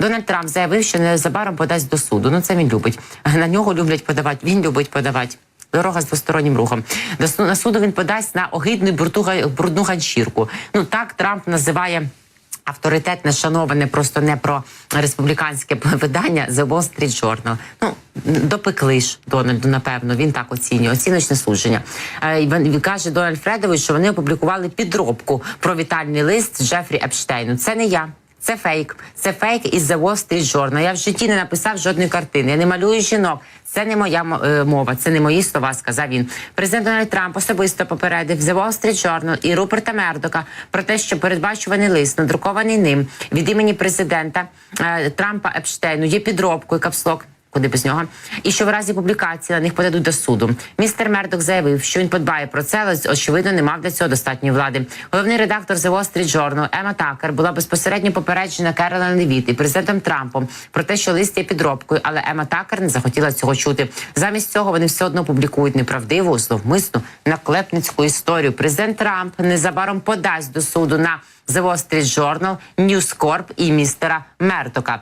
Дональд Трамп заявив, що незабаром подасть до суду. Ну це він любить. На нього люблять подавати. Він любить подавати. Дорога з двостороннім рухом. До на суду він подасть на огидну брудну ганчірку. Ну так Трамп називає. Авторитетне, шановане, просто не про республіканське видання The Wall Street Journal. Ну допекли ж Дональду, напевно, він так оцінює. Оціночне судження. Е, він каже Дональд Фредович, що вони опублікували підробку про вітальний лист Джефрі Епштейну. Це не я. Це фейк. Це фейк із The Wall Street Journal. Я в житті не написав жодної картини. Я не малюю жінок. Це не моя мо- е, мова, це не мої слова, сказав він. Президент Дональд Трамп особисто попередив The Wall Street Journal і Руперта Мердока про те, що передбачуваний лист, надрукований ним від імені президента е, Трампа Епштейну, є підробкою капслок. Куди без нього, і що в разі публікації на них подадуть до суду. Містер Мердок заявив, що він подбає про це, але очевидно не мав для цього достатньої влади. Головний редактор The Wall Street Journal Ема Такер була безпосередньо попереджена Керолен Левіт і президентом Трампом про те, що лист є підробкою, але Ема Такер не захотіла цього чути. Замість цього вони все одно публікують неправдиву, зловмисну, наклепницьку історію. Президент Трамп незабаром подасть до суду на The Wall Street Journal, News Corp і містера Мертока.